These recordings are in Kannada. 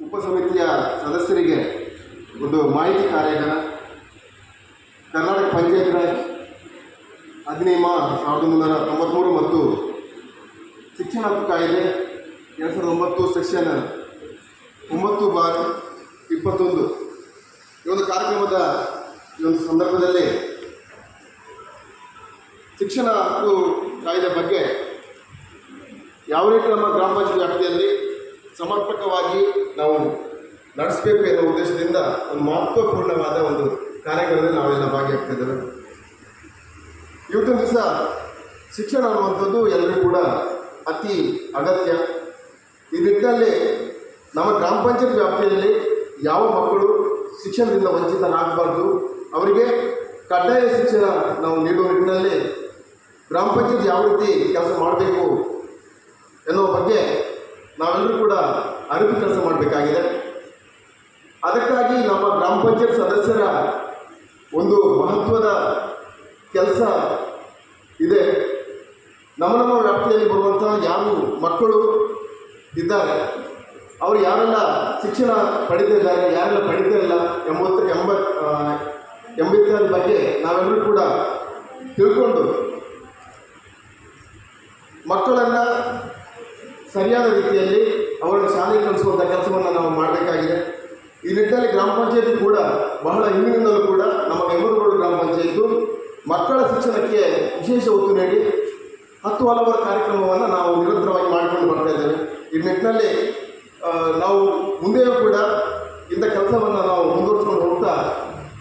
ಉಪಸಮಿತಿಯ ಸದಸ್ಯರಿಗೆ ಒಂದು ಮಾಹಿತಿ ಕಾರ್ಯಕ್ರಮ ಕರ್ನಾಟಕ ಪಂಚಾಯತ್ ರಾಜ್ ಅಧಿನಿಯಮ ಸಾವಿರದ ಒಂಬೈನೂರ ತೊಂಬತ್ತ್ಮೂರು ಮತ್ತು ಶಿಕ್ಷಣ ಹಕ್ಕು ಕಾಯ್ದೆ ಎರಡು ಸಾವಿರದ ಒಂಬತ್ತು ಸೆಕ್ಷನ್ ಒಂಬತ್ತು ಬಾರ್ ಇಪ್ಪತ್ತೊಂದು. ಈ ಒಂದು ಕಾರ್ಯಕ್ರಮದ ಈ ಒಂದು ಸಂದರ್ಭದಲ್ಲಿ ಶಿಕ್ಷಣ ಹಕ್ಕು ಕಾಯ್ದೆ ಬಗ್ಗೆ ಯಾವ ರೀತಿ ನಮ್ಮ ಗ್ರಾಮ ಪಂಚಾಯತ್ ವ್ಯಾಪ್ತಿಯಲ್ಲಿ ಸಮರ್ಪಕವಾಗಿ ನಾವು ನಡೆಸಬೇಕು ಎನ್ನುವ ಉದ್ದೇಶದಿಂದ ಒಂದು ಮಹತ್ವಪೂರ್ಣವಾದ ಒಂದು ಕಾರ್ಯಕ್ರಮದಲ್ಲಿ ನಾವೆಲ್ಲ ಭಾಗಿಯಾಗ್ತಿದ್ದೇವೆ. ಇವತ್ತಿನ ದಿವಸ ಶಿಕ್ಷಣ ಅನ್ನುವಂಥದ್ದು ಎಲ್ಲರಿಗೂ ಕೂಡ ಅತಿ ಅಗತ್ಯ. ಈ ನಿಟ್ಟಿನಲ್ಲಿ ನಮ್ಮ ಗ್ರಾಮ ಪಂಚಾಯತ್ ವ್ಯಾಪ್ತಿಯಲ್ಲಿ ಯಾವ ಮಕ್ಕಳು ಶಿಕ್ಷಣದಿಂದ ವಂಚಿತರಾಗಬಾರ್ದು, ಅವರಿಗೆ ಕಡ್ಡಾಯ ಶಿಕ್ಷಣ ನಾವು ನೀಡುವ ನಿಟ್ಟಿನಲ್ಲಿ ಗ್ರಾಮ ಪಂಚಾಯತ್ ಯಾವ ರೀತಿ ಕೆಲಸ ಮಾಡಬೇಕು ಎನ್ನುವ ಬಗ್ಗೆ ನಾವೆಲ್ಲರೂ ಕೂಡ ಅರಿವು ಕೆಲಸ ಮಾಡಬೇಕಾಗಿದೆ. ಅದಕ್ಕಾಗಿ ನಮ್ಮ ಗ್ರಾಮ ಪಂಚಾಯತ್ ಸದಸ್ಯರ ಒಂದು ಮಹತ್ವದ ಕೆಲಸ ಇದೆ. ನಮ್ಮ ನಮ್ಮ ವ್ಯಾಪ್ತಿಯಲ್ಲಿ ಬರುವಂಥ ಯಾರು ಮಕ್ಕಳು ಇದ್ದಾರೆ, ಅವರು ಯಾರೆಲ್ಲ ಶಿಕ್ಷಣ ಪಡೆದಿದ್ದಾರೆ ಯಾರೆಲ್ಲ ಪಡೆದಿಲ್ಲ ಎಂಬತ್ತು ಎಂಬ ಎಂಬಿತ್ತರ ಬಗ್ಗೆ ನಾವೆಲ್ಲರೂ ಕೂಡ ತಿಳ್ಕೊಂಡು ಮಕ್ಕಳನ್ನು ಸರಿಯಾದ ರೀತಿಯಲ್ಲಿ ಅವರನ್ನು ಶಾಲೆಗೆ ಕಲಿಸುವಂಥ ಕೆಲಸವನ್ನು ನಾವು ಮಾಡಬೇಕಾಗಿದೆ. ಈ ನಿಟ್ಟಿನಲ್ಲಿ ಗ್ರಾಮ ಪಂಚಾಯತಿ ಕೂಡ ಬಹಳ ಹಿಂದಿನಿಂದಲೂ ಕೂಡ ನಮ್ಮ ಬೆಂಗಳೂರು ಗ್ರಾಮ ಪಂಚಾಯತು ಮಕ್ಕಳ ಶಿಕ್ಷಣಕ್ಕೆ ವಿಶೇಷ ಒತ್ತು ನೀಡಿ ಹತ್ತು ಹಲವಾರು ಕಾರ್ಯಕ್ರಮವನ್ನು ನಾವು ನಿರಂತರವಾಗಿ ಮಾಡಿಕೊಂಡು ಬರ್ತಾ ಇದ್ದೇವೆ ಈ ನಿಟ್ಟಿನಲ್ಲಿ ಆ, ನಾವು ಮುಂದೆಯೂ ಕೂಡ ಇಂಥ ಕೆಲಸವನ್ನು ನಾವು ಮುಂದುವರಿಸ್ಕೊಂಡು ಹೋಗ್ತಾ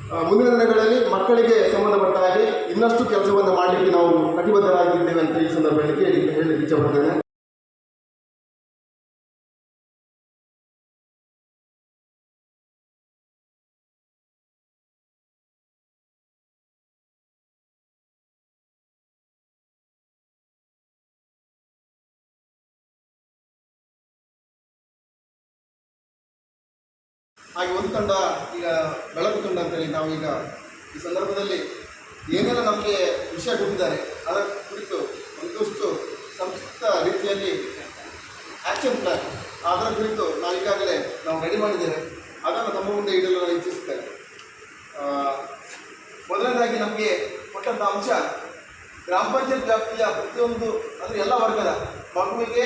ಆ, ಮುಂದಿನ ದಿನಗಳಲ್ಲಿ ಮಕ್ಕಳಿಗೆ ಸಂಬಂಧಪಟ್ಟ ಹಾಗೆ ಇನ್ನಷ್ಟು ಕೆಲಸವನ್ನು ಮಾಡಲಿಕ್ಕೆ ನಾವು ಕಟಿಬದ್ಧರಾಗಿದ್ದೇವೆ ಅಂತ ಈ ಸಂದರ್ಭದಲ್ಲಿ ಹೇಳಿ ಹೇಳಲಿಕ್ಕೆ ಇಚ್ಛಪಡ್ತೇನೆ ಹಾಗೆ ಒಂದು ತಂಡ ಈಗ ಬೆಳಕು ತಂಡ ಅಂತೇಳಿ ನಾವು ಈಗ ಈ ಸಂದರ್ಭದಲ್ಲಿ ಏನೆಲ್ಲ ನಮಗೆ ವಿಷಯ ಕೊಟ್ಟಿದ್ದಾರೆ, ಅದರ ಕುರಿತು ಒಂದಷ್ಟು ಸಂಕ್ಷಿಪ್ತ ರೀತಿಯಲ್ಲಿ ಆ್ಯಕ್ಷನ್ ಪ್ಲಾನ್ ಅದರ ಕುರಿತು ನಾವು ಈಗಾಗಲೇ ನಾವು ರೆಡಿ ಮಾಡಿದ್ದೇವೆ. ಅದನ್ನು ತಮ್ಮ ಮುಂದೆ ಇಡಲು ನಾನು ಇಚ್ಛಿಸುತ್ತೇನೆ. ಮೊದಲನೇದಾಗಿ ನಮಗೆ ಕೊಟ್ಟಂಥ ಅಂಶ ಗ್ರಾಮ ಪಂಚಾಯತ್ ವ್ಯಾಪ್ತಿಯ ಪ್ರತಿಯೊಂದು, ಅಂದರೆ ಎಲ್ಲ ವರ್ಗದ ಮಗುವಿಗೆ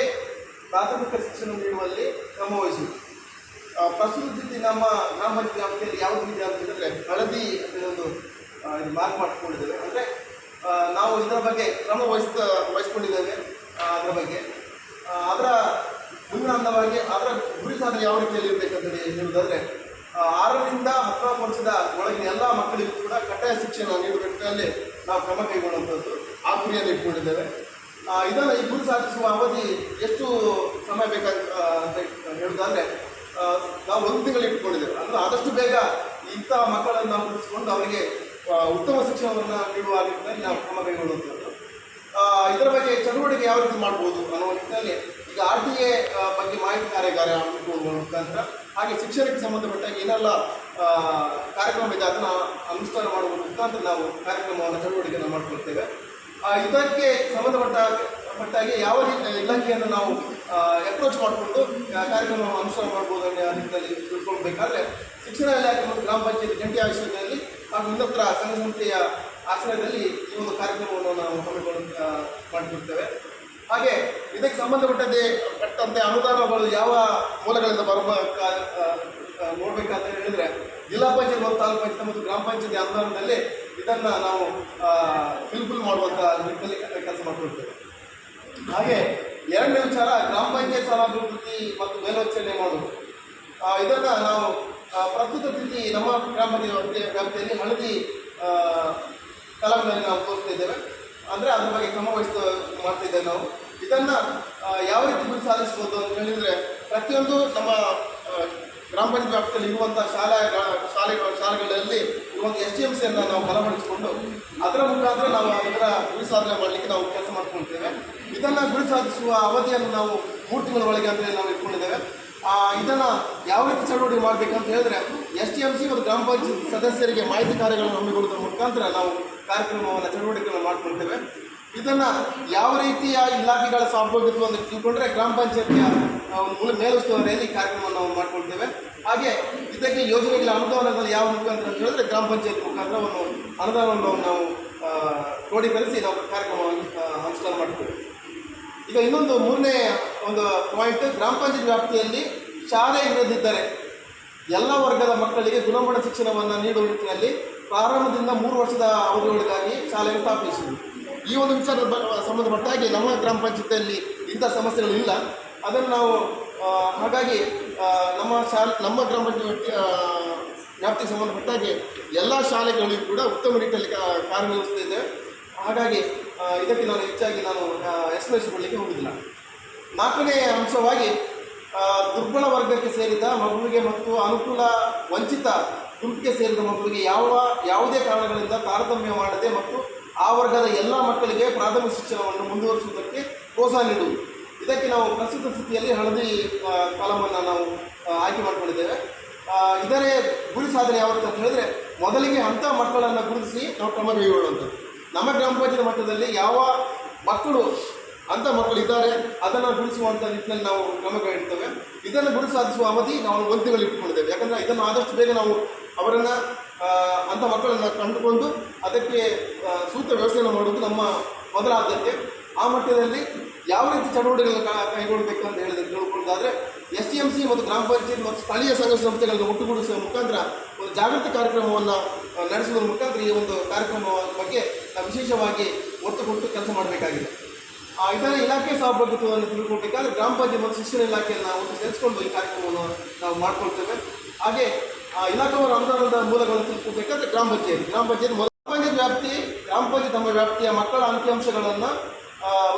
ಪ್ರಾಥಮಿಕ ಶಿಕ್ಷಣ ನೀಡುವಲ್ಲಿ ಕ್ರಮ ಪ್ರಸ್ತುತ ನಮ್ಮ ಗ್ರಾಮ ಯಾವ್ದು ವ್ಯಾಪ್ತಿಯಲ್ಲಿ ಯಾವ ರೀತಿ ಅಂತ ಹೇಳಿದ್ರೆ ಹಳದಿ ಅಂತ ಒಂದು ಇದು ಮಾರ್ಕ್ ಮಾಡಿಕೊಂಡಿದ್ದೇವೆ. ಅಂದರೆ ನಾವು ಇದರ ಬಗ್ಗೆ ಕ್ರಮ ವಹಿಸ್ತಾ ವಹಿಸ್ಕೊಂಡಿದ್ದೇವೆ ಅದರ ಬಗ್ಗೆ. ಅದರ ಮುಂದಿನ ಅಂದವಾಗಿ ಅದರ ಗುರಿ ಸಾಧನೆ ಯಾವ ರೀತಿಯಲ್ಲಿ ಇರಬೇಕಂತ ಹೇಳಿ ಹೇಳುವುದಾದ್ರೆ ಆರರಿಂದ ಹತ್ತೊಂಬತ್ತು ವರ್ಷದ ಒಳಗಿನ ಎಲ್ಲ ಮಕ್ಕಳಿಗೂ ಕೂಡ ಕಡ್ಡಾಯ ಶಿಕ್ಷಣ ನೀಡುವುದರಲ್ಲಿ ನಾವು ಕ್ರಮ ಕೈಗೊಳ್ಳುವಂಥದ್ದು ಆ ಗುರಿಯನ್ನು ಇಟ್ಕೊಂಡಿದ್ದೇವೆ. ಇದನ್ನು ಈ ಗುರಿ ಸಾಧಿಸುವ ಅವಧಿ ಎಷ್ಟು ಸಮಯ ಬೇಕಾಗ ಅಂತ ಹೇಳುವುದಾದ್ರೆ ಆ, ನಾವು ಒಂದು ತಿಂಗಳು ಇಟ್ಕೊಂಡಿದ್ದೇವೆ. ಅಂದರೆ ಆದಷ್ಟು ಬೇಗ ಇಂಥ ಮಕ್ಕಳನ್ನು ನಾವು ಅವರಿಗೆ ಉತ್ತಮ ಶಿಕ್ಷಣವನ್ನು ನೀಡುವ ನಿಟ್ಟಿನಲ್ಲಿ ನಾವು ಕ್ರಮ ಕೈಗೊಳ್ಳುವಂಥದ್ದು. ಇದರ ಬಗ್ಗೆ ಚಟುವಟಿಕೆ ಯಾವ ರೀತಿ ಮಾಡ್ಬೋದು ಅನ್ನೋ ನಿಟ್ಟಿನಲ್ಲಿ ಈಗ ಆರ್ ಟಿ ಎ ಬಗ್ಗೆ ಮಾಹಿತಿ ಕಾರ್ಯಾಗಾರ ಹಮ್ಮಿಕೊಳ್ಳುವ ಮುಖಾಂತರ, ಹಾಗೆ ಶಿಕ್ಷಣಕ್ಕೆ ಸಂಬಂಧಪಟ್ಟ ಏನೆಲ್ಲ ಕಾರ್ಯಕ್ರಮ ಇದೆ ಅದನ್ನು ಅನುಷ್ಠಾನ ಮಾಡುವ ಮುಖಾಂತರ ನಾವು ಕಾರ್ಯಕ್ರಮವನ್ನು, ಚಟುವಟಿಕೆಯನ್ನು ಮಾಡ್ಕೊಳ್ತೇವೆ. ಇದಕ್ಕೆ ಸಂಬಂಧಪಟ್ಟ, ಪಟ್ಟಾಗೆ ಯಾವ ರೀತಿ ಇಲಾಖೆಯನ್ನು ನಾವು ಅಪ್ರೋಚ್ ಮಾಡಿಕೊಂಡು ಕಾರ್ಯಕ್ರಮವನ್ನು ಅನುಸರಣೆ ಮಾಡ್ಬೋದು ಅನ್ನೋ ನಿಟ್ಟಿನಲ್ಲಿ ತಿಳ್ಕೊಳ್ಬೇಕಾದ್ರೆ ಶಿಕ್ಷಣ ಇಲಾಖೆ ಮತ್ತು ಗ್ರಾಮ ಪಂಚಾಯತ್ ಜಂಟಿ ಆಶ್ರಯದಲ್ಲಿ ಹಾಗೂ ಇನ್ನತ್ರ ಸಂಘ ಸಂಸ್ಥೆಯ ಆಶ್ರಯದಲ್ಲಿ ಈ ಒಂದು ಕಾರ್ಯಕ್ರಮವನ್ನು ನಾವು ಹಮ್ಮಿಕೊಂಡು ಮಾಡಿಕೊಡ್ತೇವೆ ಹಾಗೆ ಇದಕ್ಕೆ ಸಂಬಂಧಪಟ್ಟಂತೆ ಪಟ್ಟಂತೆ ಅನುದಾನಗಳು ಯಾವ ಮೂಲಗಳಿಂದ ಬರಬೇಕ ನೋಡಬೇಕಂತ ಹೇಳಿದರೆ ಜಿಲ್ಲಾ ಪಂಚಾಯತ್ ಮತ್ತು ತಾಲೂಕು ಪಂಚಾಯತ್ ಮತ್ತು ಗ್ರಾಮ ಪಂಚಾಯತ್ ಅನುದಾನದಲ್ಲಿ ಇದನ್ನು ನಾವು ಫಿಲ್ಫಿಲ್ ಮಾಡುವಂಥ ನಿಟ್ಟಿನಲ್ಲಿ ಕೆಲಸ ಮಾಡಿಕೊಡ್ತೇವೆ ಹಾಗೆ ಎರಡನೇ ವಿಚಾರ ಗ್ರಾಮ ಪಂಚಾಯತ್ ಸಾಲಾಭಿವೃದ್ಧಿ ಮತ್ತು ಮೇಲೋಚನೆ ಮಾಡುವುದು. ಇದನ್ನು ನಾವು ಪ್ರಸ್ತುತ ಸ್ಥಿತಿ ನಮ್ಮ ಗ್ರಾಮ ಪಂಚಾಯತ್ ವ್ಯಾಪ್ತಿಯಲ್ಲಿ ಹಳದಿ ಆ, ಕಲಾವಿನಲ್ಲಿ ನಾವು ತೋರಿಸ್ತಾ ಇದ್ದೇವೆ. ಅಂದರೆ ಅದ್ರ ಬಗ್ಗೆ ಕ್ರಮ ವಹಿಸ್ತಾ ಮಾಡ್ತಿದ್ದೇವೆ ನಾವು. ಇದನ್ನು ಯಾವ ರೀತಿ ಸಾಧಿಸ್ಬೋದು ಅಂತ ಹೇಳಿದರೆ ಪ್ರತಿಯೊಂದು ನಮ್ಮ ಗ್ರಾಮ ಪಂಚಾಯತ್ ವ್ಯಾಪ್ತಿಯಲ್ಲಿ ಇರುವಂಥ ಶಾಲಾ, ಶಾಲೆಗಳ, ಶಾಲೆಗಳಲ್ಲಿ ಇರುವಂಥ ಎಸ್ ಡಿ ಎಂ ಸಿಯನ್ನು ನಾವು ಬಲಪಡಿಸಿಕೊಂಡು ಅದರ ಮುಖಾಂತರ ನಾವು ಅದರ ಗುರಿ ಸಾಧನೆ ಮಾಡಲಿಕ್ಕೆ ನಾವು ಕೆಲಸ ಮಾಡ್ಕೊಳ್ತೇವೆ ಇದನ್ನು ಗುರಿ ಸಾಧಿಸುವ ಅವಧಿಯನ್ನು ನಾವು ಮೂರು ತಿಂಗಳ ಒಳಗೆ ಅಂತ ನಾವು ಇಟ್ಕೊಂಡಿದ್ದೇವೆ. ಇದನ್ನ ಯಾವ ರೀತಿ ಚಟುವಟಿಕೆ ಮಾಡಬೇಕಂತ ಹೇಳಿದ್ರೆ ಎಸ್ ಟಿ ಎಂ ಸಿ ಮತ್ತು ಗ್ರಾಮ ಪಂಚಾಯತ್ ಸದಸ್ಯರಿಗೆ ಮಾಹಿತಿ ಕಾರ್ಯಗಳನ್ನು ಹಮ್ಮಿಕೊಳ್ಳುವುದರ ಮುಖಾಂತರ ನಾವು ಕಾರ್ಯಕ್ರಮವನ್ನು, ಚಟುವಟಿಕೆಗಳನ್ನು ಮಾಡ್ಕೊಳ್ತೇವೆ ಇದನ್ನ ಯಾವ ರೀತಿಯ ಇಲಾಖೆಗಳ ಸಹಭಾಗಿತ್ವ ಅಂತ ತಿಳ್ಕೊಂಡ್ರೆ ಗ್ರಾಮ ಪಂಚಾಯತಿಯ ಮೂಲ ಮೇಲುಸ್ತುವಾರಿಯಲ್ಲಿ ಕಾರ್ಯಕ್ರಮವನ್ನು ನಾವು ಮಾಡಿಕೊಳ್ತೇವೆ. ಹಾಗೆ ಇದಕ್ಕೆ ಯೋಜನೆಗಳ ಅನುದಾನಗಳು ಯಾವ ಮುಖಾಂತರ ಅಂತ ಹೇಳಿದ್ರೆ ಗ್ರಾಮ ಪಂಚಾಯತ್ ಮುಖಾಂತರ ಒಂದು ಅನುದಾನವನ್ನು ನಾವು ಕ್ರೋಢೀಕರಿಸಿ ನಾವು ಕಾರ್ಯಕ್ರಮವನ್ನು ಅನುಷ್ಠಾನ ಮಾಡ್ತೇವೆ. ಈಗ ಇನ್ನೊಂದು ಮೂರನೇ ಒಂದು ಪಾಯಿಂಟ್ ಗ್ರಾಮ ಪಂಚಾಯತ್ ವ್ಯಾಪ್ತಿಯಲ್ಲಿ ಶಾಲೆ ಇರದಿದ್ದರೆ ಎಲ್ಲ ವರ್ಗದ ಮಕ್ಕಳಿಗೆ ಗುಣಮಟ್ಟ ಶಿಕ್ಷಣವನ್ನು ನೀಡುವ ನಿಟ್ಟಿನಲ್ಲಿ ಪ್ರಾರಂಭದಿಂದ ಮೂರು ವರ್ಷದ ಅವಧಿಗಳಿಗಾಗಿ ಶಾಲೆಯನ್ನು ಸ್ಥಾಪಿಸಿದೆ ಈ ಒಂದು ವಿಚಾರದ ಸಂಬಂಧಪಟ್ಟಾಗಿ ನಮ್ಮ ಗ್ರಾಮ ಪಂಚಾಯತಿಯಲ್ಲಿ ಇಂಥ ಸಮಸ್ಯೆಗಳು ಇಲ್ಲ. ಅದನ್ನು ನಾವು ಹಾಗಾಗಿ ನಮ್ಮ ಶಾಲೆ, ನಮ್ಮ ಗ್ರಾಮ ಪಂಚಾಯತಿ ವ್ಯಾಪ್ತಿಗೆ ಸಂಬಂಧಪಟ್ಟಾಗಿ ಎಲ್ಲ ಶಾಲೆಗಳಿಗೂ ಕೂಡ ಉತ್ತಮ ರೀತಿಯಲ್ಲಿ ಕಾ- ಇದೆ. ಹಾಗಾಗಿ ಇದಕ್ಕೆ ನಾನು ಹೆಚ್ಚಾಗಿ ನಾನು ಎಕ್ಸ್ಪ್ಲೇಷನ್ ಮಾಡಲಿಕ್ಕೆ ಹೋಗುವುದಿಲ್ಲ ನಾಲ್ಕನೇ ಅಂಶವಾಗಿ ದುರ್ಬಲ ವರ್ಗಕ್ಕೆ ಸೇರಿದ ಮಗುವಿಗೆ ಮತ್ತು ಅನುಕೂಲ, ವಂಚಿತ ಗುಂಪಿಗೆ ಸೇರಿದ ಮಗುವಿಗೆ ಯಾವ, ಯಾವುದೇ ಕಾರಣಗಳಿಂದ ತಾರತಮ್ಯ ಮಾಡದೆ ಮತ್ತು ಆ ವರ್ಗದ ಎಲ್ಲ ಮಕ್ಕಳಿಗೆ ಪ್ರಾಥಮಿಕ ಶಿಕ್ಷಣವನ್ನು ಮುಂದುವರಿಸುವುದಕ್ಕೆ ಪ್ರೋತ್ಸಾಹ ನೀಡುವುದು. ಇದಕ್ಕೆ ನಾವು ಪ್ರಸ್ತುತ ಸ್ಥಿತಿಯಲ್ಲಿ ಹಳದಿ ಕಾಲಮನ್ನ ನಾವು ಆಯ್ಕೆ ಮಾಡಿಕೊಂಡಿದ್ದೇವೆ. ಇದರೇ ಗುರಿ ಸಾಧನೆ ಯಾವತ್ತು ಅಂತ ಹೇಳಿದ್ರೆ ಮೊದಲಿಗೆ ಅಂಥ ಮಕ್ಕಳನ್ನು ಗುರುತಿಸಿ ನಾವು ಕ್ರಮ ಕೈಗೊಳ್ಳುವಂಥದ್ದು. ನಮ್ಮ ಗ್ರಾಮ ಪಂಚಾಯತ್ ಮಟ್ಟದಲ್ಲಿ ಯಾವ ಮಕ್ಕಳು ಅಂಥ ಮಕ್ಕಳು ಇದ್ದಾರೆ ಅದನ್ನು ಗುರುತಿಸುವಂಥ ನಿಟ್ಟಿನಲ್ಲಿ ನಾವು ಕ್ರಮ ಕೈಗೊಳ್ಳುತ್ತೇವೆ ಇದನ್ನು ಗುರಿ ಸಾಧಿಸುವ ಅವಧಿ ನಾವು ಒಂದು ತಿಂಗಳು ಇಟ್ಟುಕೊಂಡಿದ್ದೇವೆ ಯಾಕಂದರೆ ಇದನ್ನು ಆದಷ್ಟು ಬೇಗ ನಾವು ಅವರನ್ನು ಅಂಥ ಮಕ್ಕಳನ್ನು ಕಂಡುಕೊಂಡು ಅದಕ್ಕೆ ಸೂಕ್ತ ವ್ಯವಸ್ಥೆಯನ್ನು ಮಾಡುವುದು ನಮ್ಮ ಮೊದಲ ಆದ್ಯತೆ ಆ ಮಟ್ಟದಲ್ಲಿ ಯಾವ ರೀತಿ ಚಟುವಟಿಕೆಗಳನ್ನು ಕೈಗೊಳ್ಳಬೇಕು ಅಂತ ಹೇಳಿದ್ರೆ ತಿಳ್ಕೊಳ್ಳೋದಾದ್ರೆ ಎಸ್ ಟಿ ಎಂ ಸಿ ಮತ್ತು ಗ್ರಾಮ ಪಂಚಾಯತ್ ಮತ್ತು ಸ್ಥಳೀಯ ಸಂಘ ಸಂಸ್ಥೆಗಳನ್ನು ಒಟ್ಟುಗೂಡಿಸುವ ಮುಖಾಂತರ ಒಂದು ಜಾಗೃತಿ ಕಾರ್ಯಕ್ರಮವನ್ನು ನಡೆಸುವ ಮುಖಾಂತರ ಈ ಒಂದು ಕಾರ್ಯಕ್ರಮ ಬಗ್ಗೆ ವಿಶೇಷವಾಗಿ ಒತ್ತು ಕೊಟ್ಟು ಕೆಲಸ ಮಾಡಬೇಕಾಗಿದೆ. ಆ, ಇದರ ಇಲಾಖೆ ಸಹಭಾಗಿತ್ವವನ್ನು ತಿಳ್ಕೊಳ್ಬೇಕಾದ್ರೆ ಗ್ರಾಮ ಪಂಚಾಯತ್ ಮತ್ತು ಶಿಕ್ಷಣ ಇಲಾಖೆಯನ್ನು ಒಂದು ಸೇರಿಸ್ಕೊಂಡು ಈ ಕಾರ್ಯಕ್ರಮವನ್ನು ನಾವು ಮಾಡ್ಕೊಳ್ತೇವೆ. ಹಾಗೆ ಆ, ಇಲಾಖೆಯವರ ಅನುದಾನದ ಮೂಲಗಳನ್ನು ತಿಳ್ಕೊಳ್ಬೇಕಾದ್ರೆ ಗ್ರಾಮ ಪಂಚಾಯತ್. ಗ್ರಾಮ ಪಂಚಾಯತ್ ಮೊದಲ ವ್ಯಾಪ್ತಿ ಗ್ರಾಮ ಪಂಚಾಯತ್ ತಮ್ಮ ವ್ಯಾಪ್ತಿಯ ಮಕ್ಕಳ ಅಂಕಿಅಂಶಗಳನ್ನು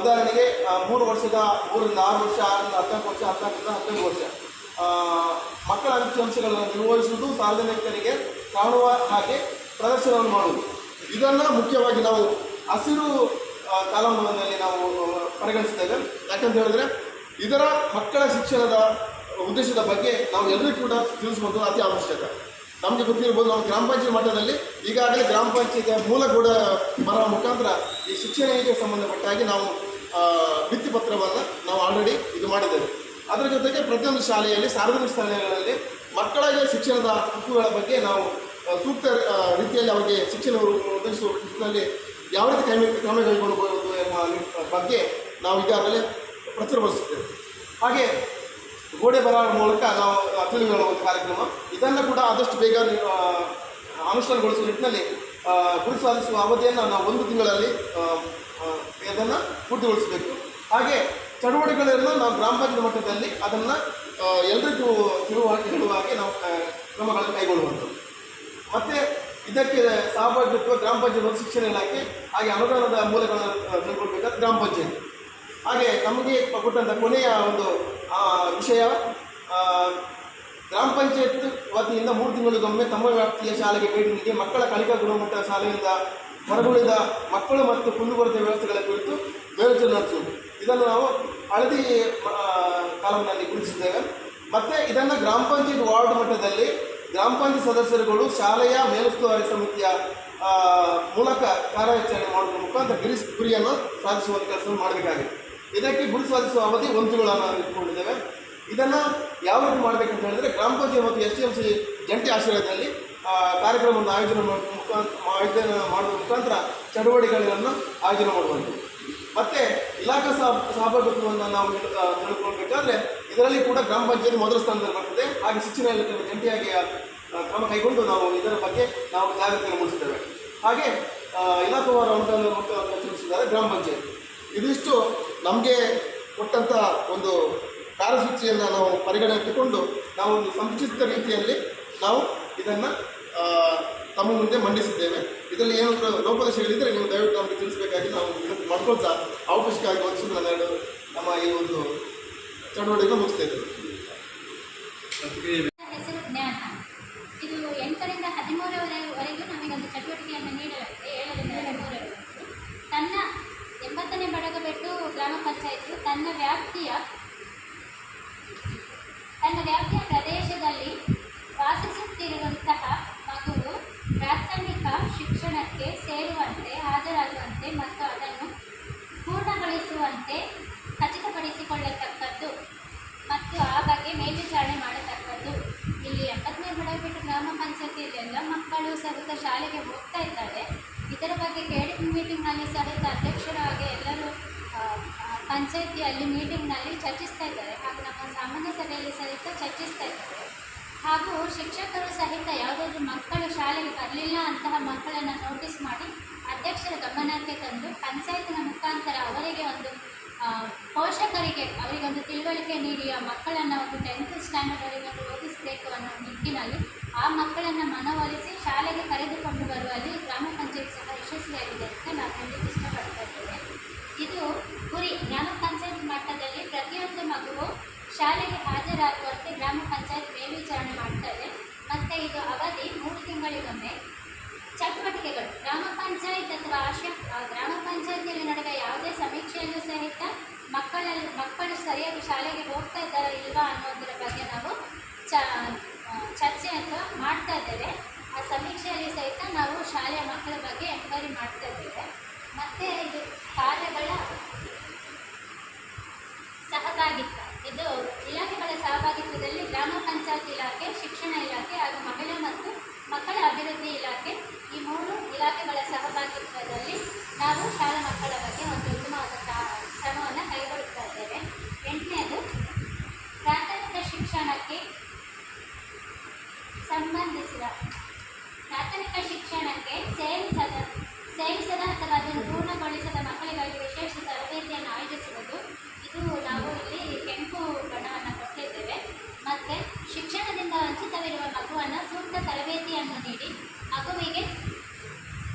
ಉದಾಹರಣೆಗೆ ಮೂರು ವರ್ಷದ, ಮೂರರಿಂದ ಆರು ವರ್ಷ, ಆರರಿಂದ ಹದಿನಾಲ್ಕು ವರ್ಷ ಹದಿನಾಲ್ಕರಿಂದ ಹದಿನೈದು ವರ್ಷ. ಮಕ್ಕಳ ಅಂಕಿಅಂಶಗಳನ್ನು ನಿರ್ವಹಿಸುವುದು ಸಾರ್ವಜನಿಕರಿಗೆ ಕಾಣುವ ಹಾಗೆ ಪ್ರದರ್ಶನವನ್ನು ಮಾಡುವುದು. ಇದನ್ನು ಮುಖ್ಯವಾಗಿ ನಾವು ಹಸಿರು ಕಾಲಮಾನದಲ್ಲಿ ನಾವು ಪರಿಗಣಿಸ್ತೇವೆ ಯಾಕಂತ ಹೇಳಿದ್ರೆ, ಇದರ ಮಕ್ಕಳ ಶಿಕ್ಷಣದ ಉದ್ದೇಶದ ಬಗ್ಗೆ ನಾವು ಎಲ್ಲರೂ ಕೂಡ ತಿಳಿಸುವಂಥದ್ದು ಅತಿ ಅವಶ್ಯಕ. ನಮಗೆ ಗೊತ್ತಿರ್ಬೋದು ನಮ್ಮ ಗ್ರಾಮ ಪಂಚಾಯತ್ ಮಟ್ಟದಲ್ಲಿ ಈಗಾಗಲೇ ಗ್ರಾಮ ಪಂಚಾಯತಿಯ ಮೂಲ ಕೂಡ ಮರ ಮುಖಾಂತರ ಈ ಶಿಕ್ಷಣಕ್ಕೆ ಸಂಬಂಧಪಟ್ಟ ಹಾಗೆ ನಾವು ಭಿತ್ತಿ ಭಿತ್ತಿಪತ್ರವನ್ನು ನಾವು ಆಲ್ರೆಡಿ ಇದು ಮಾಡಿದ್ದೇವೆ. ಅದರ ಜೊತೆಗೆ ಪ್ರತಿಯೊಂದು ಶಾಲೆಯಲ್ಲಿ ಸಾರ್ವಜನಿಕ ಸ್ಥಳಗಳಲ್ಲಿ ಮಕ್ಕಳಿಗೆ ಶಿಕ್ಷಣದ ಹಕ್ಕುಗಳ ಬಗ್ಗೆ ನಾವು ಸೂಕ್ತ ರೀತಿಯಲ್ಲಿ ಅವರಿಗೆ ಶಿಕ್ಷಣ ಒದಗಿಸುವ ನಿಟ್ಟಿನಲ್ಲಿ ಯಾವ ರೀತಿ ಕ್ರಮ ಕ್ರಮ ಎಂಬ ಬಗ್ಗೆ ನಾವು ಈಗಾಗಲೇ ಪ್ರಚುರಪಡಿಸುತ್ತೇವೆ ಹಾಗೆ ಗೋಡೆ ಬರಹ ಮೂಲಕ ನಾವು ತಿಳಿದು ಒಂದು ಕಾರ್ಯಕ್ರಮ, ಇದನ್ನು ಕೂಡ ಆದಷ್ಟು ಬೇಗ ಅನುಷ್ಠಾನಗೊಳಿಸುವ ನಿಟ್ಟಿನಲ್ಲಿ ಗುರಿ ಸಾಧಿಸುವ ಅವಧಿಯನ್ನು ನಾವು ಒಂದು ತಿಂಗಳಲ್ಲಿ ಅದನ್ನು ಪೂರ್ತಿಗೊಳಿಸಬೇಕು. ಹಾಗೆ ಚಟುವಟಿಕೆಗಳನ್ನು ನಾವು ಗ್ರಾಮ ಪಂಚಾಯತ್ ಮಟ್ಟದಲ್ಲಿ ಅದನ್ನು ಎಲ್ರಿಗೂ ತಿಳುವ ಹಾಗೆ ಹೇಳುವ ಹಾಗೆ ನಾವು ಕ್ರಮಗಳನ್ನು ಕೈಗೊಳ್ಳುವಂಥದ್ದು. ಮತ್ತು ಇದಕ್ಕೆ ಸಹಭಾಗಿತ್ವ ಗ್ರಾಮ ಪಂಚಾಯತ್ ಶಿಕ್ಷಣ ಇಲಾಖೆ, ಹಾಗೆ ಅನುದಾನದ ಮೂಲಗಳನ್ನು ತಿಳ್ಕೊಳ್ಬೇಕಾದ ಗ್ರಾಮ ಪಂಚಾಯತ್ ಹಾಗೆ ನಮಗೆ ಕೊಟ್ಟಂಥ ಕೊನೆಯ ಒಂದು ವಿಷಯ ಗ್ರಾಮ ಪಂಚಾಯತ್ ವತಿಯಿಂದ ಮೂರು ತಿಂಗಳಿಗೊಮ್ಮೆ ತಮ್ಮ ವ್ಯಾಪ್ತಿಯ ಶಾಲೆಗೆ ಭೇಟಿ ನೀಡಿ ಮಕ್ಕಳ ಕಲಿಕಾ ಗುಣಮಟ್ಟ ಶಾಲೆಯಿಂದ ಹೊರಗುಳಿದ ಮಕ್ಕಳು ಮತ್ತು ಕುಂದುಕೊರತೆ ವ್ಯವಸ್ಥೆಗಳ ಕುರಿತು ಮೇಲ್ವಿಚಾರಣೆ ನಡೆಸುವುದು. ಇದನ್ನು ನಾವು ಹಳದಿ ಕಾಲಂನಲ್ಲಿ ಗುರುತಿಸಿದ್ದೇವೆ. ಮತ್ತು ಇದನ್ನು ಗ್ರಾಮ ಪಂಚಾಯತ್ ವಾರ್ಡ್ ಮಟ್ಟದಲ್ಲಿ ಗ್ರಾಮ ಪಂಚಾಯತ್ ಸದಸ್ಯರುಗಳು ಶಾಲೆಯ ಮೇಲುಸ್ತುವಾರಿ ಸಮಿತಿಯ ಮೂಲಕ ಕಾರ್ಯಾಚರಣೆ ಮಾಡುವ ಮುಖಾಂತರ ಗುರಿ, ಗುರಿಯನ್ನು ಸಾಧಿಸುವ ಕೆಲಸವನ್ನು ಮಾಡಬೇಕಾಗಿದೆ. ಇದಕ್ಕೆ ಗುರಿ ಸಾಧಿಸುವ ಅವಧಿ ಒಂದು ತಿಂಗಳನ್ನು ಇಟ್ಕೊಂಡಿದ್ದೇವೆ. ಇದನ್ನು ಯಾವ ರೀತಿ ಅಂತ ಹೇಳಿದ್ರೆ ಗ್ರಾಮ ಪಂಚಾಯತ್ ಮತ್ತು ಎಸ್ ಟಿ ಎಂ ಸಿ ಜಂಟಿ ಆಶ್ರಯದಲ್ಲಿ ಕಾರ್ಯಕ್ರಮವನ್ನು ಆಯೋಜನೆ ಆಯೋಜನೆ ಮಾಡುವ ಮುಖಾಂತರ ಚಟುವಟಿಕೆಗಳನ್ನು ಆಯೋಜನೆ ಮಾಡುವಂಥದ್ದು ಮತ್ತು ಇಲಾಖಾ ಸಹ ಸಹಭಾಗಿತ್ವವನ್ನು ನಾವು ತಿಳ್ಕೊಳ್ಬೇಕಾದ್ರೆ ಇದರಲ್ಲಿ ಕೂಡ ಗ್ರಾಮ ಪಂಚಾಯತ್ ಮೊದಲ ಸ್ಥಾನದಲ್ಲಿ ಬರ್ತದೆ. ಹಾಗೆ ಶಿಕ್ಷಣ ಇಲಾಖೆ ಜಂಟಿಯಾಗಿ ಕ್ರಮ ಕೈಗೊಂಡು ನಾವು ಇದರ ಬಗ್ಗೆ ನಾವು ಜಾಗೃತಿಯನ್ನು ಮೂಡಿಸ್ತೇವೆ ಹಾಗೆ ಇಲಾಖಾವಾರು ಅನುದಾನ ಮುಖಾಂತರ ತಿಳಿಸಿದ್ದಾರೆ ಗ್ರಾಮ ಪಂಚಾಯತ್. ಇದಿಷ್ಟು ನಮಗೆ ಕೊಟ್ಟಂಥ ಒಂದು ಕಾರ್ಯಸೂಚಿಯನ್ನು ನಾವು ಪರಿಗಣನೆ ತಗೊಂಡು ನಾವು ಒಂದು ಸಂಕ್ಷಿಪ್ತ ರೀತಿಯಲ್ಲಿ ನಾವು ಇದನ್ನು ತಮ್ಮ ಮುಂದೆ ಮಂಡಿಸಿದ್ದೇವೆ. ಇದರಲ್ಲಿ ಏನಾದರೂ ಲೋಪದೋಷಗಳಿದ್ದರೆ ನೀವು ದಯವಿಟ್ಟು ನಮಗೆ ತಿಳಿಸಬೇಕಾಗಿ ನಾವು ಇದನ್ನು ಮಾಡ್ಕೊಳ್ತಾ ಅವಕಾಶಕ್ಕಾಗಿ ಒಂದು ನಾನು ನಮ್ಮ ಈ ಒಂದು ಚಟುವಟಿಕೆ ಮುಗಿಸ್ತಾ ಇದ್ದೇವೆ. ಹೆಸರು ಜ್ಞಾನ. ಇದು ಎಂಟರಿಂದ ಹದಿಮೂರವರೆವರೆಗೂ ನಮಗೊಂದು ಚಟುವಟಿಕೆಯನ್ನು ನೀಡಲಾಗಿದೆ. ಏಳರಿಂದ ಹದಿಮೂರರವರೆಗೂ. ತನ್ನ ಎಂಬತ್ತನೇ ಬಡಗಬೆಟ್ಟು ಗ್ರಾಮ ಪಂಚಾಯತ್ ತನ್ನ ವ್ಯಾಪ್ತಿಯ ತನ್ನ ವ್ಯಾಪ್ತಿಯ ಪ್ರದೇಶದಲ್ಲಿ ವಾಸಿಸುತ್ತಿರುವಂತಹ ಮಗುವು ಪ್ರಾಥಮಿಕ ಶಿಕ್ಷಣಕ್ಕೆ ಸೇರುವಂತೆ ಹಾಜರಾಗುವಂತೆ ಮತ್ತು ಅದನ್ನು ತೆಗೆದುಕೊಳ್ಳತಕ್ಕದ್ದು ಮತ್ತು ಆ ಬಗ್ಗೆ ಮೇಲ್ವಿಚಾರಣೆ ಮಾಡತಕ್ಕದ್ದು ಇಲ್ಲಿ ಎಪ್ಪತ್ತನೇ ಬಡಬಿಟ್ಟು ಗ್ರಾಮ ಪಂಚಾಯತಿಯಲ್ಲಿ ಎಲ್ಲ ಮಕ್ಕಳು ಸಹಿತ ಶಾಲೆಗೆ ಹೋಗ್ತಾ ಇದ್ದಾರೆ ಇದರ ಬಗ್ಗೆ ಕೇಳಿ ಮೀಟಿಂಗ್ನಲ್ಲಿ ಸಹಿತ ಅಧ್ಯಕ್ಷರಾಗಿ ಎಲ್ಲರೂ ಆ, ಆ, ಪಂಚಾಯತಿಯಲ್ಲಿ ಮೀಟಿಂಗ್ನಲ್ಲಿ ಚರ್ಚಿಸ್ತಾ ಇದ್ದಾರೆ ಹಾಗೂ ನಮ್ಮ ಸಾಮಾನ್ಯ ಸಭೆಯಲ್ಲಿ ಸಹಿತ ಚರ್ಚಿಸ್ತಾ ಇದ್ದಾರೆ ಹಾಗೂ ಶಿಕ್ಷಕರು ಸಹಿತ ಯಾವುದಾದ್ರೂ ಮಕ್ಕಳು ಶಾಲೆಗೆ ಬರಲಿಲ್ಲ ಅಂತಹ ಮಕ್ಕಳನ್ನು ನೋಟಿಸ್ ಮಾಡಿ ಅಧ್ಯಕ್ಷರ ಗಮನಕ್ಕೆ ತಂದು ಪಂಚಾಯತಿನ ಮುಖಾಂತರ ಅವರಿಗೆ ಒಂದು ಪೋಷಕರಿಗೆ ಅವರಿಗೊಂದು ತಿಳುವಳಿಕೆ ನೀಡಿ ಆ ಮಕ್ಕಳನ್ನು ಒಂದು ಟೆಂತ್ ಸ್ಟ್ಯಾಂಡರ್ಡ್ವರೆಗೆ ಒಂದು ಓದಿಸಬೇಕು ಅನ್ನೋ ನಿಟ್ಟಿನಲ್ಲಿ ಆ ಮಕ್ಕಳನ್ನು ಮನವೊಲಿಸಿ ಶಾಲೆಗೆ ಕರೆದುಕೊಂಡು ಬರುವಲ್ಲಿ ಗ್ರಾಮ ಪಂಚಾಯತ್ ಸಹ ಯಶಸ್ವಿಯಾಗಿದೆ ಅಂತ ನಾನು ಹೇಳಲಿಕ್ಕೆ ಇಷ್ಟಪಡ್ತಾ ಇದ್ದೇವೆ. ಇದು ಗುರಿ ಗ್ರಾಮ ಪಂಚಾಯತ್ ಮಟ್ಟದಲ್ಲಿ ಪ್ರತಿಯೊಂದು ಮಗುವು ಶಾಲೆಗೆ ಹಾಜರಾಗುವಂತೆ ಗ್ರಾಮ ಪಂಚಾಯತ್ ಮೇಲ್ವಿಚಾರಣೆ ಮಾಡ್ತಾರೆ ಮತ್ತು ಇದು ಅವಧಿ ಮೂರು ತಿಂಗಳಿಗೊಮ್ಮೆ ಚಟುವಟಿಕೆಗಳು. ಗ್ರಾಮ ಪಂಚಾಯತ್ ಅಥವಾ ಆಶ ಗ್ರಾಮ ಪಂಚಾಯತಿಯಲ್ಲಿ ನಡೆದ ಯಾವುದೇ ಸಮೀಕ್ಷೆಯಲ್ಲೂ ಸಹಿತ ಮಕ್ಕಳಲ್ಲಿ, ಮಕ್ಕಳು ಸರಿಯಾಗಿ ಶಾಲೆಗೆ ಹೋಗ್ತಾ ಇದ್ದಾರಾ ಇಲ್ವಾ ಅನ್ನೋದರ ಬಗ್ಗೆ ನಾವು ಚ ಚರ್ಚೆ ಅಥವಾ ಮಾಡ್ತಾ ಇದ್ದೇವೆ. ಆ ಸಮೀಕ್ಷೆಯಲ್ಲಿ ಸಹಿತ ನಾವು ಶಾಲೆಯ ಮಕ್ಕಳ ಬಗ್ಗೆ ಎಂಕ್ವೈರಿ ಮಾಡ್ತಾ ಇದ್ದೇವೆ. ಮತ್ತು ಇದು ಕಾರ್ಯಗಳ ಸಹಭಾಗಿತ್ವ. ಇದು ಇಲಾಖೆಗಳ ಸಹಭಾಗಿತ್ವದಲ್ಲಿ ಗ್ರಾಮ ಪಂಚಾಯತ್ ಇಲಾಖೆ ಶಿಕ್ಷಣ ಇಲಾಖೆ ಹಾಗೂ ಮಹಿಳಾ ಮತ್ತು ಮಕ್ಕಳ ಅಭಿವೃದ್ಧಿ ಇಲಾಖೆ ಈ ಮೂರು ಇಲಾಖೆಗಳ ಸಹಭಾಗಿತ್ವದಲ್ಲಿ ನಾವು ಶಾಲಾ ಮಕ್ಕಳ ಬಗ್ಗೆ ಒಂದು ಉತ್ತಮವಾದ ಕ್ರ- ಕ್ರಮವನ್ನು ಕೈಗೊಳ್ಳುತ್ತಾ ಇದ್ದೇವೆ ಎಂಟನೇದು ಪ್ರಾಥಮಿಕ ಶಿಕ್ಷಣಕ್ಕೆ ಸಂಬಂಧಿಸಿದ ಪ್ರಾಥಮಿಕ ಶಿಕ್ಷಣಕ್ಕೆ ಸೇರಿಸದ ಸೇರಿಸದ ಅಥವಾ ಅದನ್ನು ಪೂರ್ಣಗೊಳಿಸದ ಮಕ್ಕಳಿಗಾಗಿ ವಿಶೇಷ ತರಬೇತಿಯನ್ನು ಆಯೋಜಿಸುವುದು ಇದು ನಾವು ಇಲ್ಲಿ ಕೆಂಪು ಬಣ್ಣವನ್ನು ಕೊಟ್ಟಿದ್ದೇವೆ ಮತ್ತು ಶಿಕ್ಷಣದಿಂದ ವಂಚಿತವಿರುವ ಮಗುವನ್ನು ಸೂಕ್ತ ತರಬೇತಿಯನ್ನು ನೀಡಿ ಮಗುವಿಗೆ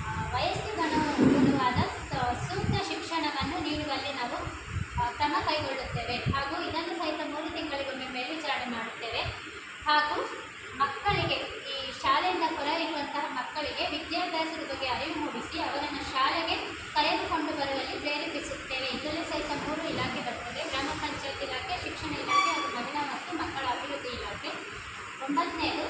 ಆ, ವಯಸ್ಸಿಗನುಗುಣವಾದ ಸ- ಸೂಕ್ತ ಶಿಕ್ಷಣವನ್ನು ನೀಡುವಲ್ಲಿ ನಾವು ಆ, ಕ್ರಮ ಕೈಗೊಳ್ಳುತ್ತೇವೆ ಹಾಗೂ ಇದನ್ನು ಸಹಿತ ಮೂರು ತಿಂಗಳಿಗೊಮ್ಮೆ ಮೇಲ್ವಿಚಾರಣೆ ಮಾಡುತ್ತೇವೆ ಹಾಗೂ ಮಕ್ಕಳಿಗೆ ಈ ಶಾಲೆಯಿಂದ ಹೊರ ಇರುವಂತಹ ಮಕ್ಕಳಿಗೆ ವಿದ್ಯಾಭ್ಯಾಸದ ಬಗ್ಗೆ ಅರಿವು ಮೂಡಿಸಿ ಅವರನ್ನು ಶಾಲೆಗೆ ಕರೆದುಕೊಂಡು ಬರುವಲ್ಲಿ ಪ್ರೇರೇಪಿಸುತ್ತೇವೆ ಇದರಲ್ಲಿ ಸಹಿತ ಮೂರು ಇಲಾಖೆ ಬರ್ತದೆ ಗ್ರಾಮ ಪಂಚಾಯತ್ ಇಲಾಖೆ ಶಿಕ್ಷಣ ಇಲಾಖೆ ಹಾಗೂ ಮಹಿಳಾ ಮತ್ತು ಮಕ್ಕಳ ಅಭಿವೃದ್ಧಿ ಇಲಾಖೆ ಒಂಬತ್ತನೇದು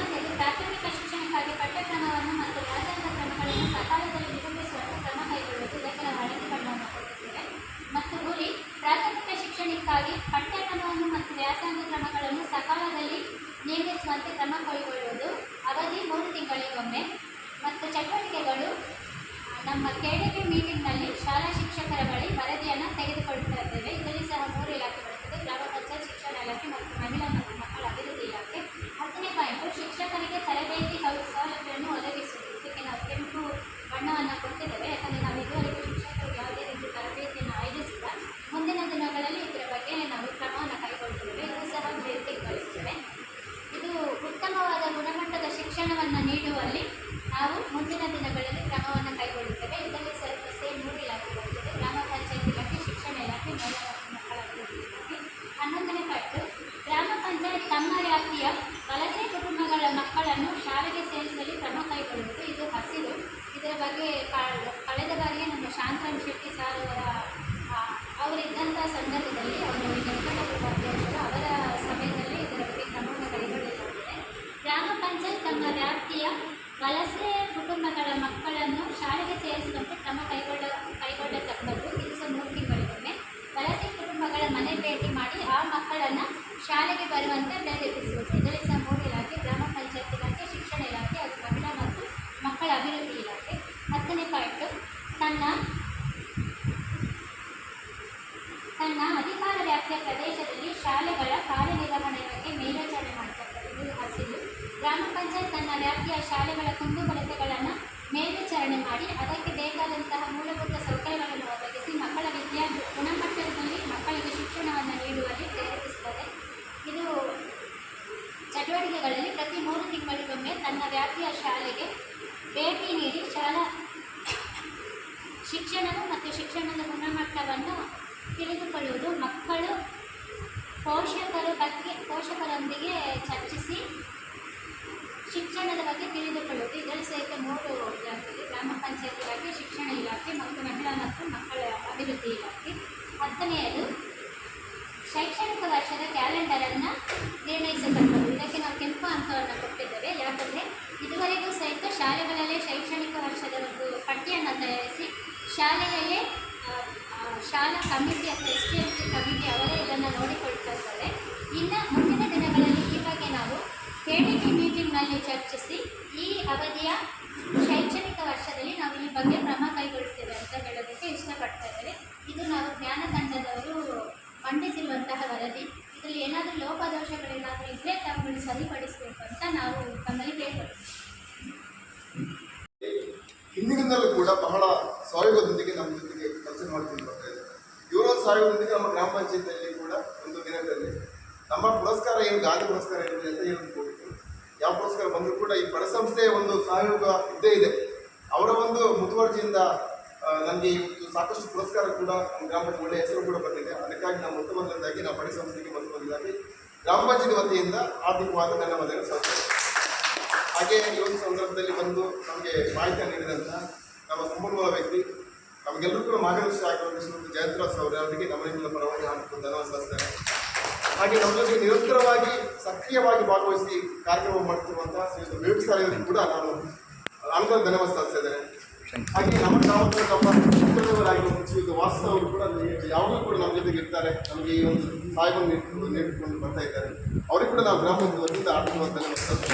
ಒಂಬತ್ತನೇದು ಪ್ರಾಥಮಿಕ ಶಿಕ್ಷಣಕ್ಕಾಗಿ ಪಠ್ಯಕ್ರಮವನ್ನು ಮತ್ತು ವ್ಯಾಸಂಗ ಕ್ರಮಗಳನ್ನು ಸಕಾಲದಲ್ಲಿ ನಿರೂಪಿಸುವಂತೆ ಕ್ರಮ ಕೈಗೊಳ್ಳುವುದು ನಾವು ಹಳದಿ ಕೊಟ್ಟಿದ್ದೇವೆ ಮತ್ತು ಗುರಿ ಪ್ರಾಥಮಿಕ ಶಿಕ್ಷಣಕ್ಕಾಗಿ ಪಠ್ಯಕ್ರಮವನ್ನು ಮತ್ತು ವ್ಯಾಸಂಗ ಕ್ರಮಗಳನ್ನು ಸಕಾಲದಲ್ಲಿ ನೇಮಿಸುವಂತೆ ಕ್ರಮ ಕೈಗೊಳ್ಳುವುದು ಅವಧಿ ಮೂರು ತಿಂಗಳಿಗೊಮ್ಮೆ. ಮತ್ತು ಚಟುವಟಿಕೆಗಳು ನಮ್ಮ ಕೆಡಿಪಿ ಮೀಟಿಂಗ್ನಲ್ಲಿ ಶಾಲಾ ಶಿಕ್ಷಕರ ಸಂದರ್ಭದಲ್ಲಿ ಅವರು ವೆಂಕಟಪುರ ಅಧ್ಯಕ್ಷರು ಅವರ ಸಮಯದಲ್ಲಿ ಇದರ ಬಗ್ಗೆ ಕ್ರಮವನ್ನು ಕೈಗೊಳ್ಳಲಾಗಿದೆ ಗ್ರಾಮ ಪಂಚಾಯತ್ ತಮ್ಮ ವ್ಯಾಪ್ತಿಯ ವಲಸೆ ಕುಟುಂಬಗಳ ಮಕ್ಕಳನ್ನು ಶಾಲೆಗೆ ಸೇರಿಸುವಂತೆ ಕ್ರಮ ಕೈಗೊಳ್ಳ, ಕೈಗೊಳ್ಳತಕ್ಕದ್ದು ಸಹ ಮೂರು ತಿಂಗಳಿಗೊಮ್ಮೆ. ವಲಸೆ ಕುಟುಂಬಗಳ ಮನೆ ಭೇಟಿ ಮಾಡಿ ಆ ಮಕ್ಕಳನ್ನು ಶಾಲೆಗೆ ಬರುವಂತೆ ಪ್ರೇರೇಪಿಸುವುದು ಸಹ ಮೂರು ಇಲಾಖೆ, ಗ್ರಾಮ ಪಂಚಾಯತ್ ಇಲಾಖೆ, ಶಿಕ್ಷಣ ಇಲಾಖೆ ಹಾಗೂ ಮಹಿಳಾ ಮತ್ತು ಮಕ್ಕಳ ಅಭಿವೃದ್ಧಿ ಇಲಾಖೆ. ಹತ್ತನೇ ಪಾಯಿಂಟು ತನ್ನ ತನ್ನ ಅಧಿಕಾರ ವ್ಯಾಪ್ತಿಯ ಪ್ರದೇಶದಲ್ಲಿ ಶಾಲೆಗಳ ಕಾರ್ಯನಿರ್ವಹಣೆ ಬಗ್ಗೆ ಮೇಲ್ವಿಚಾರಣೆ ಮಾಡತಕ್ಕದ್ದು ಇದು ಹಸಿರು. ಗ್ರಾಮ ಪಂಚಾಯತ್ ತನ್ನ ವ್ಯಾಪ್ತಿಯ ಶಾಲೆಗಳ ಕುಂದು ಕೊರತೆಗಳನ್ನು ಮೇಲ್ವಿಚಾರಣೆ ಮಾಡಿ ಅದಕ್ಕೆ ಬೇಕಾದಂತಹ ಮೂಲಭೂತ ಸೌಕರ್ಯಗಳನ್ನು ಒದಗಿಸಿ ಮಕ್ಕಳ ವಿದ್ಯಾ ಗುಣಮಟ್ಟದಲ್ಲಿ ಮಕ್ಕಳಿಗೆ ಶಿಕ್ಷಣವನ್ನು ನೀಡುವಲ್ಲಿ ಪ್ರೇರೇಪಿಸುತ್ತದೆ. ಇದು ಚಟುವಟಿಕೆಗಳಲ್ಲಿ ಪ್ರತಿ ಮೂರು ತಿಂಗಳಿಗೊಮ್ಮೆ ತನ್ನ ವ್ಯಾಪ್ತಿಯ ಶಾಲೆಗೆ ಭೇಟಿ ನೀಡಿ ಶಾಲಾ ಶಿಕ್ಷಣವು ಮತ್ತು ಶಿಕ್ಷಣದ ಗುಣಮಟ್ಟವನ್ನು ತಿಳಿದುಕೊಳ್ಳುವುದು ಮಕ್ಕಳು ಪೋಷಕರ ಬಗ್ಗೆ ಪೋಷಕರೊಂದಿಗೆ ಚರ್ಚಿಸಿ ಶಿಕ್ಷಣದ ಬಗ್ಗೆ ತಿಳಿದುಕೊಳ್ಳುವುದು ಇದರಲ್ಲಿ ಸಹಿತ ಮೂರು ಇಲಾಖೆ ಗ್ರಾಮ ಪಂಚಾಯತ್ ಇಲಾಖೆ, ಶಿಕ್ಷಣ ಇಲಾಖೆ ಮತ್ತು ಮಹಿಳಾ ಮತ್ತು ಮಕ್ಕಳ ಅಭಿವೃದ್ಧಿ ಇಲಾಖೆ. ಹತ್ತನೆಯದು, ಶೈಕ್ಷಣಿಕ ವರ್ಷದ ಕ್ಯಾಲೆಂಡರನ್ನು ನಿರ್ಣಯಿಸತಕ್ಕದ್ದು ಇದಕ್ಕೆ ನಾವು ಕೆಂಪು ಅಂಕವನ್ನು ಕೊಟ್ಟಿದ್ದೇವೆ. ಯಾಕಂದರೆ ಇದುವರೆಗೂ ಸಹಿತ ಶಾಲೆಗಳಲ್ಲೇ ಶೈಕ್ಷಣಿಕ ವರ್ಷದ ಒಂದು ಪಟ್ಟಿಯನ್ನು ತಯಾರಿಸಿ ಶಾಲೆಯಲ್ಲೇ ಶಾಲಾ ಕಮಿಟಿ ಅಥವಾ S T M C committee ಅವರೇ ಇದನ್ನು ನೋಡಿಕೊಳ್ತಾ ಅವಧಿಯ ಶೈಕ್ಷಣಿಕ ವರ್ಷದಲ್ಲಿ ನಾವು ಈ ಬಗ್ಗೆ ಕ್ರಮ ಕೈಗೊಳ್ಳುತ್ತೇವೆ ಅಂತ ಹೇಳೋದಕ್ಕೆ ಇಷ್ಟಪಡ್ತಾ ಇದ್ದೇವೆ ಇದು ನಾವು ಜ್ಞಾನ ತಂಡದವರು ಮಂಡಿಸಿರುವಂತಹ ವರದಿ. ಇದರಲ್ಲಿ ಏನಾದರೂ ಲೋಪದೋಷಗಳೇನಾದರೂ ಇದ್ದರೆ ತಮ್ಮನ್ನು ಸರಿಪಡಿಸಬೇಕು ಅಂತ ನಾವು ತಮ್ಮಲ್ಲಿ ಕೇಳ್ಕೊಳ್ತೀವಿ. ಹಿಂದಿನಿಂದಲೂ ಕೂಡ ಬಹಳ ಸಹಯೋಗದೊಂದಿಗೆ ನಮ್ಮ ಜೊತೆಗೆ ಕೆಲಸ ಮಾಡ್ಕೊಂಡು ಬರ್ತಾ ಇದ್ದಾರೆ ಇವರ ನಮ್ಮ ಗ್ರಾಮ ಪಂಚಾಯತಿಯಲ್ಲಿ ಕೂಡ ಒಂದು ದಿನದಲ್ಲಿ ನಮ್ಮ ಪುರಸ್ಕಾರ ಏನು ಗಾಂಧಿ ಪುರಸ್ಕಾರ ಏನಿದೆ ಅಂತ ಹೇಳ್ಕೊಟ್ಟು ಯಾವ ಪುರಸ್ಕಾರ ಬಂದರೂ ಕೂಡ ಈ ಪರಸಂಸ್ಥೆಯ ಸಂಸ್ಥೆಯ ಒಂದು ಸಹಯೋಗ ಇದ್ದೇ ಇದೆ. ಅವರ ಒಂದು ಮುತುವರ್ಜಿಯಿಂದ ನನಗೆ ಇವತ್ತು ಸಾಕಷ್ಟು ಪುರಸ್ಕಾರ ಕೂಡ ನಮ್ಮ ಗ್ರಾಮ ಒಳ್ಳೆಯ ಹೆಸರು ಕೂಡ ಬಂದಿದೆ. ಅದಕ್ಕಾಗಿ ನಾವು ಮೊದಲನೇದಾಗಿ ನಾವು ಪರಿಸಂಸ್ಥೆಗೆ ಸಂಸ್ಥೆಗೆ ಮೊದಲಾಗಿ ಗ್ರಾಮ ಪಂಚಾಯತ್ ವತಿಯಿಂದ ಆರ್ಥಿಕವಾದ ಧನ್ಯವಾದಗಳು ಸಲ್ಲಿಸ್ತೇನೆ ಹಾಗೆ ಈ ಒಂದು ಸಂದರ್ಭದಲ್ಲಿ ಬಂದು ನಮಗೆ ಮಾಹಿತಿ ನೀಡಿದಂಥ ನಮ್ಮ ಸಂಪನ್ಮೂಲ ವ್ಯಕ್ತಿ, ನಮಗೆಲ್ಲರೂ ಕೂಡ ಮಾರ್ಗದರ್ಶಿ ಆಗಿರುವ ಜಯಂತರಾಜ್ ಅವರು ಅವರಿಗೆ ನಮ್ಮ ಪರವಾಗಿ ನಾನು ಧನ್ಯವಾದ ಸಲ್ಲಿಸ್ತೇನೆ. ಹಾಗೆ ನಮ್ಮ ಜೊತೆಗೆ ನಿರಂತರವಾಗಿ ಸಕ್ರಿಯವಾಗಿ ಭಾಗವಹಿಸಿ ಕಾರ್ಯಕ್ರಮ ಮಾಡ್ತಿರುವಂತಹ ಶ್ರೀಯುತ ಬೇಬಿ ಸರ್ ಕೂಡ ನಾನು ಅನುದಾನ ಧನ್ಯವಾದ ಸಲ್ಲಿಸಿದ್ದೇನೆ ಹಾಗೆ ನಮ್ಮ ಗ್ರಾಮದ ನಮ್ಮ ಶ್ರೀಯುತ ವಾಸ್ತವ ಅವರು ಕೂಡ ಯಾವಾಗಲೂ ಕೂಡ ನಮ್ಮ ಜೊತೆಗೆ ಇರ್ತಾರೆ. ನಮಗೆ ಈ ಒಂದು ಸಹಾಯವನ್ನು ನೀಡಿಕೊಂಡು ಬರ್ತಾ ಇದ್ದಾರೆ. ಅವರಿಗೆ ಕೂಡ ನಾವು ಗ್ರಾಮ ವತಿಯಿಂದ ಆರ್ಥಿಕ ಧನ್ಯವಾದ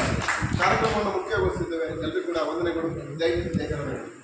ಕಾರ್ಯಕ್ರಮವನ್ನು ಮುಖ್ಯಗೊಳಿಸಿದ್ದೇವೆ. ಎಲ್ಲರಿಗೂ ಕೂಡ ವಂದನೆಗಳು. ಜೈ ಜೈ ಕರ್ನಾಟಕ.